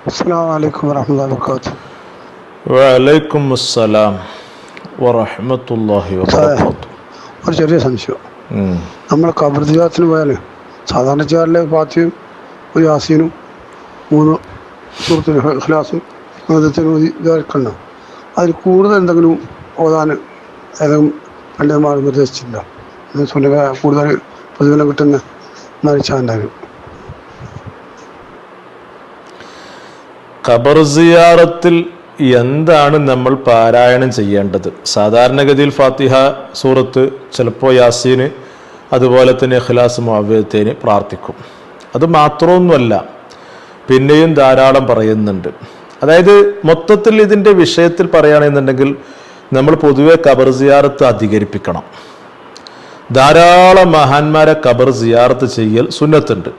അസ്സാം വലൈക്കും വാഹമത്ത് വാബർക്കാത്തു വലൈക്കും അസ്സലാം വറഹമത്തല്ലാഹി വാബർക്കാത്തു ഒരു ചെറിയ സംശയം. നമ്മൾ കബർ ദിയാത്തിന് പോയാൽ സാധാരണ ചെയ്യാറിലെ ഫാത്തിയും ഒരു യാസീനും മൂന്ന് സുഹൃത്തിന് ഖലാസും മതത്തിനും ഇതൊക്കെ അതിൽ കൂടുതൽ എന്തെങ്കിലും ഓതാൻ ഏതെങ്കിലും പണ്ഡിതന്മാർ നിർദ്ദേശിച്ചില്ല കൂടുതൽ പ്രതിഫലം കിട്ടുന്ന മരിച്ചാണ്ടായിരുന്നു ഖബർ സിയാറത്തിൽ എന്താണ് നമ്മൾ പാരായണം ചെയ്യേണ്ടത്? സാധാരണഗതിയിൽ ഫാത്തിഹ സൂറത്ത് ചിലപ്പോൾ യാസീന് അതുപോലെ തന്നെ ഇഖ്ലാസ് മുഅവ്വദത്തേന് പ്രാർത്ഥിക്കും. അത് മാത്രമൊന്നുമല്ല പിന്നെയും ധാരാളം പറയുന്നുണ്ട്. അതായത് മൊത്തത്തിൽ ഇതിന്റെ വിഷയത്തിൽ പറയുകയാണെന്നുണ്ടെങ്കിൽ നമ്മൾ പൊതുവെ ഖബർ സിയാറത്ത് അധികരിപ്പിക്കണം. ധാരാളം മഹാന്മാരെ ഖബർ സിയാറത്ത് ചെയ്യൽ സുന്നത്തുണ്ട്.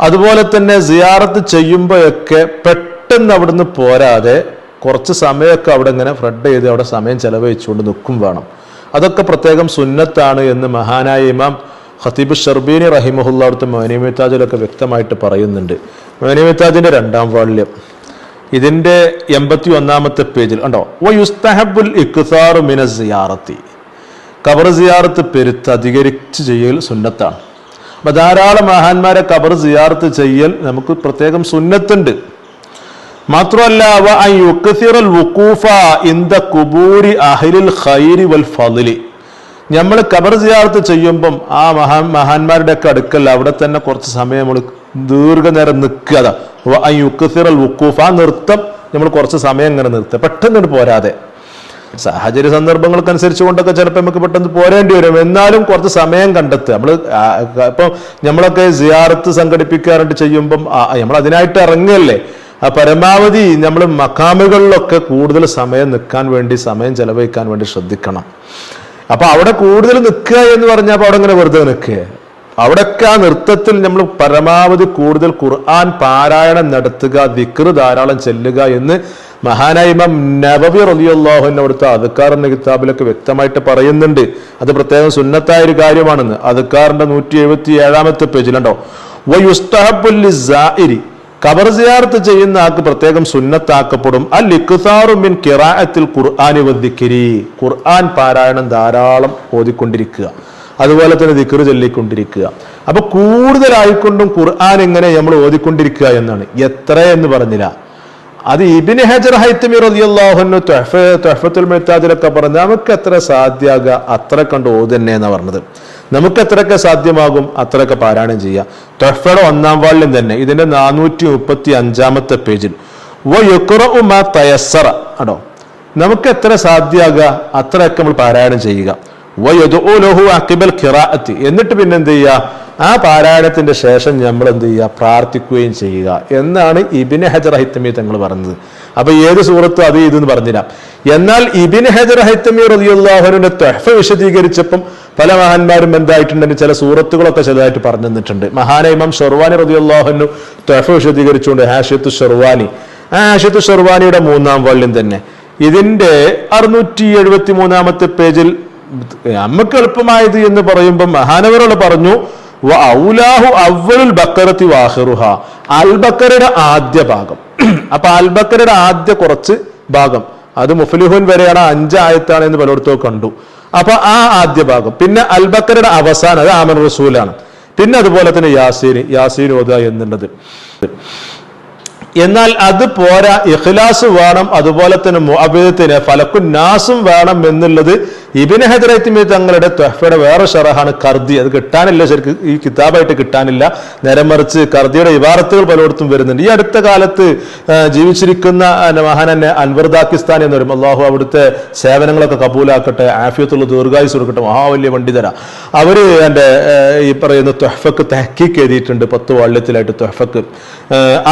അതുപോലെ തന്നെ സിയാറത്ത് ചെയ്യുമ്പോഴൊക്കെ പെട്ടെന്ന് അവിടുന്ന് പോരാതെ കുറച്ച് സമയമൊക്കെ അവിടെ ഇങ്ങനെ ഫ്രഡ് ചെയ്ത് അവിടെ സമയം ചെലവഴിച്ചുകൊണ്ട് നിൽക്കും വേണം. അതൊക്കെ പ്രത്യേകം സുന്നത്താണ് എന്ന് മഹാനായ ഇമാം ഖത്തീബ് ഷർബീനി റഹിമഹുല്ല അവിടുത്തെ മോനിമിത്താജിലൊക്കെ വ്യക്തമായിട്ട് പറയുന്നുണ്ട്. മോനിമിത്താജിന്റെ രണ്ടാം വാള്യം ഇതിന്റെ എൺപത്തി ഒന്നാമത്തെ പേജിൽ ഉണ്ടോ വ യുസ്തഹബുൽ ഇഖ്താറു മിന സിയാറത്തി. ഖബർ സിയാറത്ത് പെരുത്ത് അധികരിച്ച് ചെയ്യൽ സുന്നത്താണ്. അപ്പൊ ധാരാളം മഹാന്മാരെ കബർ സിയാർത്ത് ചെയ്യൽ നമുക്ക് പ്രത്യേകം സുന്നത്തുണ്ട്. മാത്രമല്ല കുബൂരി അഹ്ലിൽ ഖൈരി വൽ ഫളിലി നമ്മൾ കബർ സിയാർത്ത് ചെയ്യുമ്പം ആ മഹാ മഹാന്മാരുടെ ഒക്കെ അടുക്കൽ അവിടെ തന്നെ കുറച്ച് സമയം നമ്മൾ ദീർഘനേരം നിൽക്കുക. വുഖൂഫ നൃത്തം നമ്മൾ കുറച്ച് സമയം ഇങ്ങനെ നിർത്തുക. പെട്ടെന്ന് പോരാതെ. സാഹചര്യ സന്ദർഭങ്ങൾക്കനുസരിച്ച് കൊണ്ടൊക്കെ ചിലപ്പോൾ നമുക്ക് പെട്ടെന്ന് പോരേണ്ടി വരും. എന്നാലും കുറച്ച് സമയം കണ്ടെത്തുക. നമ്മൾ ഇപ്പം നമ്മളൊക്കെ സിയാറത്ത് സംഘടിപ്പിക്കാറുണ്ട് ചെയ്യുമ്പം നമ്മൾ അതിനായിട്ട് ഇറങ്ങുകയല്ലേ പരമാവധി നമ്മൾ മക്കാമുകളിലൊക്കെ കൂടുതൽ സമയം നിൽക്കാൻ വേണ്ടി സമയം ചെലവഴിക്കാൻ വേണ്ടി ശ്രദ്ധിക്കണം. അപ്പൊ അവിടെ കൂടുതൽ നിൽക്കുക എന്ന് പറഞ്ഞാൽ അവിടെ ഇങ്ങനെ വെറുതെ നിൽക്കുക? അവിടെയൊക്കെ ആ നൃത്തത്തിൽ നമ്മൾ പരമാവധി കൂടുതൽ ഖുർആൻ പാരായണം നടത്തുക ദിക്ർ ധാരാളം ചെല്ലുക എന്ന് മഹാനായ ഇമാം നബബി റലിയുള്ളാഹുവിന്റെ അവിടുത്തെ അദ്ക്കാറിന്റെ കിതാബിലൊക്കെ വ്യക്തമായിട്ട് പറയുന്നുണ്ട്. അത് പ്രത്യേകം സുന്നത്തായ ഒരു കാര്യമാണെന്ന്. അദ്ക്കാറിന്റെ നൂറ്റി എഴുപത്തി ഏഴാമത്തെ പേജിലുണ്ടോ വയുസ്തഹബുല്ലി ഖബർ സിയാർത്ത് ചെയ്യുന്ന ആൾക്ക് പ്രത്യേകം സുന്നത്താക്കപ്പെടും. അൽ ഇഖ്താറു മിൻ കിറാഅത്തിൽ ഖുർആനി വദ്ദിക്രി ഖുർആൻ പാരായണം ധാരാളം ഓതിക്കൊണ്ടിരിക്കുക. അതുപോലെ തന്നെ ദിക്ർ ചൊല്ലിക്കൊണ്ടിരിക്കുക. അപ്പൊ കൂടുതലായിക്കൊണ്ടും ഖുർആൻ എങ്ങനെ നമ്മൾ ഓതിക്കൊണ്ടിരിക്കുക എന്നാണ്. എത്ര എന്ന് പറഞ്ഞില്ല. അത് ഇബിന് ഹജർ ഹൈത്തമി റളിയല്ലാഹുന്നു തൊഹഫത്തുൽ മെത്താദിലൊക്കെ പറഞ്ഞ് നമുക്ക് എത്ര സാധ്യക അത്ര കണ്ട് ഓതന്നെ എന്നാ പറഞ്ഞത്. നമുക്ക് എത്രയൊക്കെ സാധ്യമാകും അത്രയൊക്കെ പാരായണം ചെയ്യാം തൊഹഫയുടെ ഒന്നാം വാളിലും തന്നെ ഇതിന്റെ നാനൂറ്റി മുപ്പത്തി അഞ്ചാമത്തെ പേജിൽ വ തയസ്സറ ആണോ? നമുക്ക് എത്ര സാധ്യക അത്രയൊക്കെ നമ്മൾ പാരായണം ചെയ്യുക. ഖിറാഅത്തി എന്നിട്ട് പിന്നെന്ത് ചെയ്യുക? ആ പാരായണത്തിന്റെ ശേഷം നമ്മൾ എന്ത് ചെയ്യുക? പ്രാർത്ഥിക്കുകയും ചെയ്യുക. എന്നാണ് ഇബിന് ഹജർ ഹൈത്തമി തങ്ങൾ പറഞ്ഞത്. അപ്പൊ ഏത് സൂറത്ത് അത് ഇതെന്ന് പറഞ്ഞില്ല. എന്നാൽ ഇബിൻ ഹജർ ഹൈത്തമി റലിയുള്ളാഹുവിന്റെ തൊഹഫ വിശദീകരിച്ചപ്പം പല മഹാന്മാരും എന്തായിട്ടുണ്ടെങ്കിൽ ചില സൂറത്തുകളൊക്കെ ചെറുതായിട്ട് പറഞ്ഞു തന്നിട്ടുണ്ട്. മഹാന ഇമാം ഷെർവാനി റതിയുള്ളാഹുനു തൊഹഫ വിശദീകരിച്ചുകൊണ്ട് ഹാഷിത്ത് ഷെർവാനി. ആ ഹാഷിത്ത് ഷെർവാനിയുടെ മൂന്നാം വള്ളിയും തന്നെ. ഇതിന്റെ അറുന്നൂറ്റി എഴുപത്തി മൂന്നാമത്തെ പേജിൽ നമുക്ക് എളുപ്പമായത് എന്ന് പറയുമ്പോൾ മഹാനവരോട് പറഞ്ഞു "വ ഔലാഹു അവലുൽ ബക്കറത്തി വാഹിറുഹ. അൽ ബക്കറയുടെ ആദ്യ ഭാഗം. അപ്പൊ അൽ ബക്കറയുടെ ആദ്യ കുറച്ച് ഭാഗം. അത് മുഫ്ലിഹുൻ വരെയാണ് അഞ്ചായത്താണ് എന്ന് പലയിടത്തും കണ്ടു. അപ്പൊ ആ ആദ്യ ഭാഗം. പിന്നെ അൽ ബക്കറയുടെ അവസാനം അത് ആമൻ റസൂലാണ്. പിന്നെ അതുപോലെ തന്നെ യാസീൻ യാസീൻ ഓത എന്നുള്ളത്. എന്നാൽ അത് പോരാ ഇഖ്ലാസ് വേണം അതുപോലെ തന്നെ മുഅബിദത്തിന് ഫലക്കുന്നാസും വേണം എന്നുള്ളത് ഇബിന് ഹജറൈത്തിമി തങ്ങളുടെ തൊഹഫയുടെ വേറെ ഷറഹാണ് കർദി. അത് കിട്ടാനില്ല ശരിക്കും. ഈ കിതാബായിട്ട് കിട്ടാനില്ല. നേരെ മറിച്ച് കർദിയുടെ ഇബാറത്തുകൾ പലയിടത്തും വരുന്നുണ്ട്. ഈ അടുത്ത കാലത്ത് ജീവിച്ചിരിക്കുന്ന മഹാനന്നെ അൻവർ ദാക്കിസ്ഥാൻ എന്ന് പറയും. അള്ളാഹു അവിടുത്തെ സേവനങ്ങളൊക്കെ കബൂലാക്കട്ടെ ആഫിയത്തുള്ള ദീർഘായുസ് കൊടുക്കട്ടെ മഹാവല്യ പണ്ഡിതര അവർ എന്റെ ഈ പറയുന്ന തൊഹഫക്ക് തഹക്കീക്ക് എഴുതിയിട്ടുണ്ട്. പത്ത് വാള്യത്തിലായിട്ട് തൊഹഫക്ക്.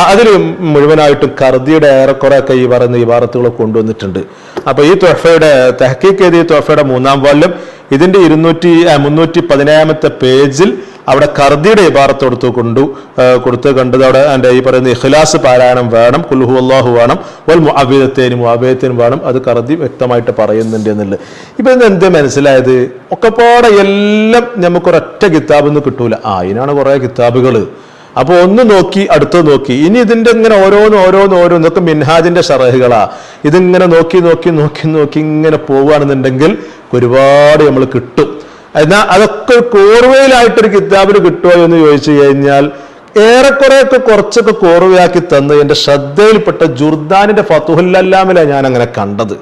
അതിൽ മുഴുവനായിട്ടും കർദിയുടെ ഏറെക്കുറെ ഒക്കെ ഈ പറയുന്ന ഇബാറത്തുകളൊക്കെ കൊണ്ടുവന്നിട്ടുണ്ട്. അപ്പൊ ഈ തൊഹഫയുടെ തഹക്കീക്ക് എഴുതിയ ത്വഹഫയുടെ മൂന്നാം വാളിലും. ഇതിന്റെ ഇരുന്നൂറ്റി മുന്നൂറ്റി പതിനേഴാമത്തെ പേജിൽ അവിടെ കർദിയുടെ ഇബാറത്ത് കൊടുത്തു കൊണ്ടു കൊടുത്ത് കണ്ടത് അവിടെ എന്റെ ഈ പറയുന്ന ഇഖ്ലാസ് പാരായണം വേണം കുൽഹു അള്ളാഹു വേണം വൽ മുഅബിദത്തേനും മുഅബിദത്തേനും വേണം അത് കർദി വ്യക്തമായിട്ട് പറയുന്നുണ്ട് എന്നുള്ളത്. ഇപ്പൊ ഇന്ന് എന്ത് മനസ്സിലായത്? ഒക്കെപ്പാടെ എല്ലാം നമുക്കൊരൊറ്റ കിതാബ് ഒന്നും കിട്ടൂല. ആ അതിനാണ് കുറെ കിതാബുകൾ അപ്പോൾ ഒന്ന് നോക്കി അടുത്തത് നോക്കി. ഇനി ഇതിന്റെ ഇങ്ങനെ ഓരോന്ന് ഓരോന്ന് ഓരോന്ന് ഇതൊക്കെ മിൻഹാജിന്റെ ഷറഹുകളാ. ഇതിങ്ങനെ നോക്കി നോക്കി നോക്കി നോക്കി ഇങ്ങനെ പോവുകയാണെന്നുണ്ടെങ്കിൽ ഒരുപാട് നമ്മൾ കിട്ടും. എന്നാൽ അതൊക്കെ കോർവയിലായിട്ടൊരു കിതാബിന് കിട്ടുമോ എന്ന് ചോദിച്ചു കഴിഞ്ഞാൽ ഏറെക്കുറെയൊക്കെ കുറച്ചൊക്കെ കോർവയാക്കി തന്ന് എന്റെ ശ്രദ്ധയിൽപ്പെട്ട ജുർദാനിന്റെ ഫത്തുഹുല്ലല്ലാമിലാണ് ഞാൻ അങ്ങനെ കണ്ടത്.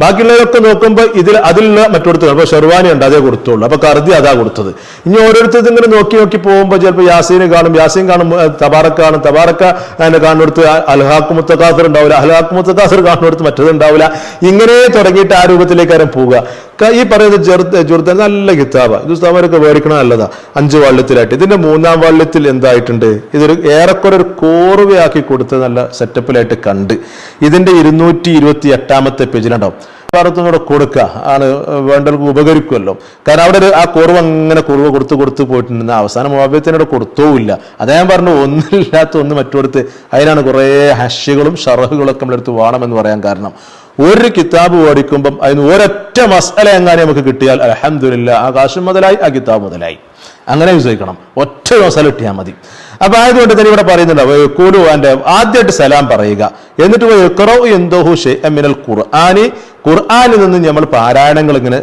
ബാക്കിയുള്ളവരൊക്കെ നോക്കുമ്പോൾ ഇതിൽ അതിലുള്ള മറ്റൊരു അപ്പൊ ഷെർവാനി ഉണ്ട് അതേ കൊടുത്തുള്ളൂ. അപ്പൊ കറുതി അതാ കൊടുത്തത്. ഇനി ഓരോരുത്തർ ഇങ്ങനെ നോക്കി നോക്കി പോകുമ്പോൾ ചിലപ്പോൾ യാസീനെ കാണും യാസീൻ കാണും തബാറക്ക കാണും. തബാറക്ക അതിന്റെ കാണുന്നിടത്ത് അൽഹാഖ് മുത്തക്കാസർ ഉണ്ടാവില്ല. അൽഹാഖ് മുത്തക്കാസർ കാണുന്നിടത്ത് മറ്റത് ഉണ്ടാവില്ല. ഇങ്ങനെ തുടങ്ങിയിട്ട് ആ രൂപത്തിലേക്ക് ആരും പോവുക. ഈ പറയുന്നത് ജെറുത്ത് ചെറുത്ത നല്ല കിതാബ. ഇത് ഉസ്താമാരൊക്കെ മേടിക്കണ നല്ലതാ. അഞ്ച് വള്ളത്തിലായിട്ട്. ഇതിന്റെ മൂന്നാം വള്ളത്തിൽ എന്തായിട്ടുണ്ട്? ഇതൊരു ഏറെക്കുറെ ഒരു കോർവയാക്കി കൊടുത്ത് നല്ല സെറ്റപ്പിലായിട്ട് കണ്ട്. ഇതിന്റെ ഇരുന്നൂറ്റി ഇരുപത്തി എട്ടാമത്തെ പേജിലുണ്ടാവും. ഭാരത്തിനോട് കൊടുക്കുക ആണ് വേണ്ടവർക്ക് ഉപകരിക്കുമല്ലോ. കാരണം അവിടെ ആ കുറവ് അങ്ങനെ കുറവ് കൊടുത്ത് കൊടുത്ത് പോയിട്ടുണ്ട് അവസാനം മുവാബിയത്തിനോട് കൊടുത്തോവില്ല. അദ്ദേഹം പറഞ്ഞു ഒന്നില്ലാത്ത ഒന്ന് മറ്റൊടുത്ത് അതിനാണ് കുറേ ഹഷികളും ഷറഹുകളൊക്കെ നമ്മളെടുത്ത് വേണമെന്ന് പറയാൻ കാരണം. ഒരു കിതാബ് ഓടിക്കുമ്പം അതിന് ഒരൊറ്റ മസല എങ്ങാനും നമുക്ക് കിട്ടിയാൽ അലഹമില്ല ആകാശം മുതലായി ആ കിതാബ് മുതലായി. അങ്ങനെ വിശ്വസിക്കണം. ഒറ്റ മസാല കിട്ടിയാൽ മതി. അപ്പൊ ആയതുകൊണ്ട് തന്നെ ഇവിടെ പറയുന്നുണ്ട് കൂലു എന്റെ ആദ്യമായിട്ട് സലാം പറയുക. എന്നിട്ട് യഖ്റഉ യന്തഹു ശൈഅൻ മിനൽ ഖുർആനി ഖുർആനിൽ നിന്ന് നമ്മൾ പാരായണങ്ങൾ ഇങ്ങനെ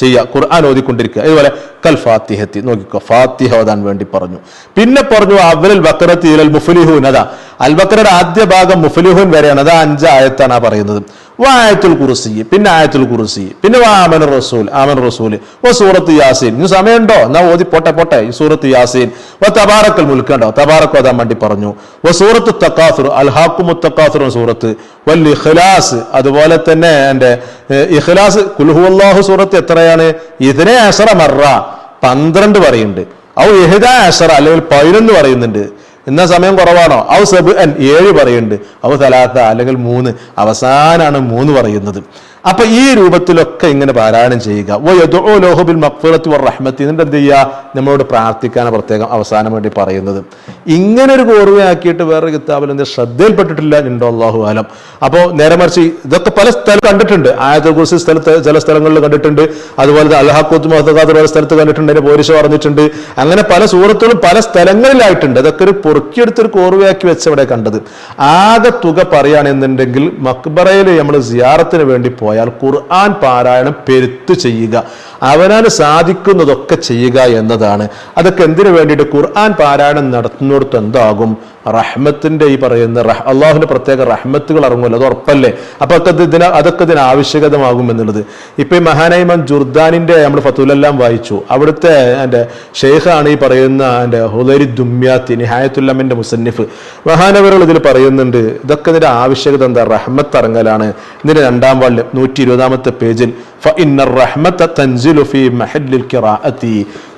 ചെയ്യുക ഖുർആൻ ഓതിക്കൊണ്ടിരിക്കുക. അതുപോലെ കൽ ഫാത്തിഹത്തി നോക്കിക്കോ ഫാത്തിഹ ഓതാൻ വേണ്ടി പറഞ്ഞു. പിന്നെ പറഞ്ഞു അവലൽ ബക്രത്തി അൽ മുഫ്ലിഹൂൻ. അതാ അൽ ബക്രയുടെ ആദ്യ ഭാഗം മുഫ്ലിഹൂൻ വരെയാണ്. അതാ അഞ്ചായത്താണ് പറയുന്നത്. വായത്തുൽ കുറിസി പിന്നെ ആയത്തുൽ കുറിസി പിന്നെ ആമൻ റസൂൽ ആമൻ റസൂൽ. ഓ സൂറത്ത് യാസീൻ. ഇനി സമയമുണ്ടോ? എന്നാ ഓതി പോട്ടെ പോട്ടെ. ഈ സൂറത്ത് യാസീൻ. ഓ തബാറക്കൽ മുൽക്കണ്ടോ തബാറക്കോ അതാ വേണ്ടി പറഞ്ഞു. ഓ സൂറത്ത് തക്കാസുർ അൽഹാഖുമു തക്കാസുർ സൂറത്ത്. വൽ ഇഖ്ലാസ് അതുപോലെ തന്നെ എന്റെ ഇഖ്ലാസ് കുൽഹു അള്ളാഹു സൂറത്ത് എത്രയാണ്? ഇതിനെ അസറ മറ പന്ത്രണ്ട് പറയുന്നുണ്ട്. ഔ ഇഹദ അസറ അല്ലെങ്കിൽ പതിനൊന്ന് പറയുന്നുണ്ട്. ഇന്ന സമയം കുറവാണോ? ഔ സബ് അൻ ഏഴ് പറയുന്നുണ്ട്. ഔ തലാത്ത അല്ലെങ്കിൽ മൂന്ന്. അവസാനാണ് മൂന്ന് പറയുന്നത്. അപ്പൊ ഈ രൂപത്തിലൊക്കെ ഇങ്ങനെ പാരായണം ചെയ്യുക. ഓ യദുഉ ലഹു ബിൽ മഗ്ഫിറത്തി വർ റഹ്മത്തി. എന്നിട്ട് എന്ത് ചെയ്യുക? നമ്മളോട് പ്രാർത്ഥിക്കാനാണ് പ്രത്യേകം അവസാനം വേണ്ടി പറയുന്നത്. ഇങ്ങനെ ഒരു കോർവയാക്കിയിട്ട് വേറെ കിതാബിൽ എന്ത് ശ്രദ്ധയിൽപ്പെട്ടിട്ടില്ല? ഉണ്ടോ അള്ളാഹു ആലം. അപ്പോൾ നേരെ മറിച്ച് ഇതൊക്കെ പല സ്ഥലം കണ്ടിട്ടുണ്ട്. ആയത്തെ കുറിച്ച് സ്ഥലത്ത് ചില സ്ഥലങ്ങളിൽ കണ്ടിട്ടുണ്ട്. അതുപോലെ അൽഹാഖൂത്ത് മഹദാദ് പല സ്ഥലത്ത് കണ്ടിട്ടുണ്ട്. അതിന്റെ പോലീസ് പറഞ്ഞിട്ടുണ്ട്. അങ്ങനെ പല സുഹൃത്തുക്കളും പല സ്ഥലങ്ങളിലായിട്ടുണ്ട്. അതൊക്കെ ഒരു പൊറുക്കിയെടുത്തൊരു കോർവയാക്കി വെച്ചവിടെ കണ്ടത്. ആകെ തുക പറയുകയാണെന്നുണ്ടെങ്കിൽ മക്ബറയിൽ നമ്മൾ സിയാറത്തിന് വേണ്ടി പോയാൽ ഖുർആൻ പാരായണം പെരുത്തു ചെയ്യുക. അവനാണ് സാധിക്കുന്നതൊക്കെ ചെയ്യുക എന്നതാണ്. അതൊക്കെ എന്തിനു വേണ്ടിയിട്ട് ഖുർആൻ പാരായണം നടത്തുന്നിടത്ത് എന്താകും? റഹ്മത്തിന്റെ ഈ പറയുന്ന അള്ളാഹുവിന്റെ പ്രത്യേക റഹ്മത്തുകൾ ഇറങ്ങുമല്ലോ അത് ഉറപ്പല്ലേ? അപ്പൊ ഒക്കെ ഇത് ഇതിന് അതൊക്കെ ഇതിന് ആവശ്യകതമാകും എന്നുള്ളത്. ഇപ്പൊ ഈ മഹാനൈമൻ ജുർദാനിന്റെ നമ്മൾ ഫത്തുലെല്ലാം വായിച്ചു. അവിടുത്തെ എന്റെ ഷെയ്ഖാണ് ഈ പറയുന്ന എന്റെ ഹുദരി ദുമ്യാത്തി നിഹായത്തുല്ലമിന്റെ മുസന്നിഫ്. മഹാനവറുകൾ ഇതിൽ പറയുന്നുണ്ട് ഇതൊക്കെ ഇതിന്റെ ആവശ്യകത എന്താ? റഹ്മത്ത് ഇറങ്ങലാണ് ഇതിന്റെ രണ്ടാം വാളിൽ നൂറ്റി ഇരുപതാമത്തെ പേജിൽ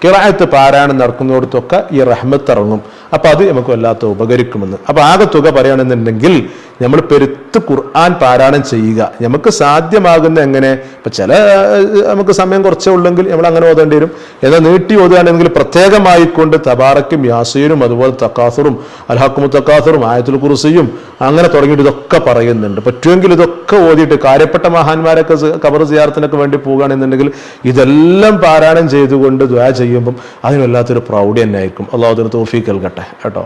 കിറായത്ത് പാരായണം നടക്കുന്നിടത്തൊക്കെ ഈ റഹ്മത്ത് ഇറങ്ങും. അപ്പൊ അത് നമുക്ക് വല്ലാത്ത ഉപകരിക്കുമെന്ന്. അപ്പൊ ആകെ തുക പറയുകയാണെന്നുണ്ടെങ്കിൽ നമ്മൾ പെരുത്ത് ഖുർആൻ പാരായണം ചെയ്യുക. നമുക്ക് സാധ്യമാകുന്ന എങ്ങനെ? ഇപ്പം ചില നമുക്ക് സമയം കുറച്ചേ ഉള്ളെങ്കിൽ നമ്മൾ അങ്ങനെ ഓതേണ്ടി വരും. എന്നാൽ നീട്ടി ഓതുകയാണെങ്കിൽ പ്രത്യേകമായിക്കൊണ്ട് തബാറക്കും യാസീനും അതുപോലെ തക്കാസുറും അൽഹാക്കുമു തക്കാസുറും ആയത്തുൽ കുറുസിയും അങ്ങനെ തുടങ്ങിയിട്ട് ഇതൊക്കെ പറയുന്നുണ്ട്. പറ്റുമെങ്കിൽ ഇതൊക്കെ ഓതിയിട്ട് കാര്യപ്പെട്ട മഹാന്മാരൊക്കെ കബർ സിയാർത്തിനൊക്കെ വേണ്ടി പോകുകയാണെന്നുണ്ടെങ്കിൽ ഇതെല്ലാം പാരായണം ചെയ്തുകൊണ്ട് ദ്വാ ചെയ്യുമ്പം അതിന് വല്ലാത്തൊരു പ്രൗഢി തന്നെ ആയിരിക്കും. അള്ളാഹുദിന് തോഫി കേൾക്കട്ടെ കേട്ടോ?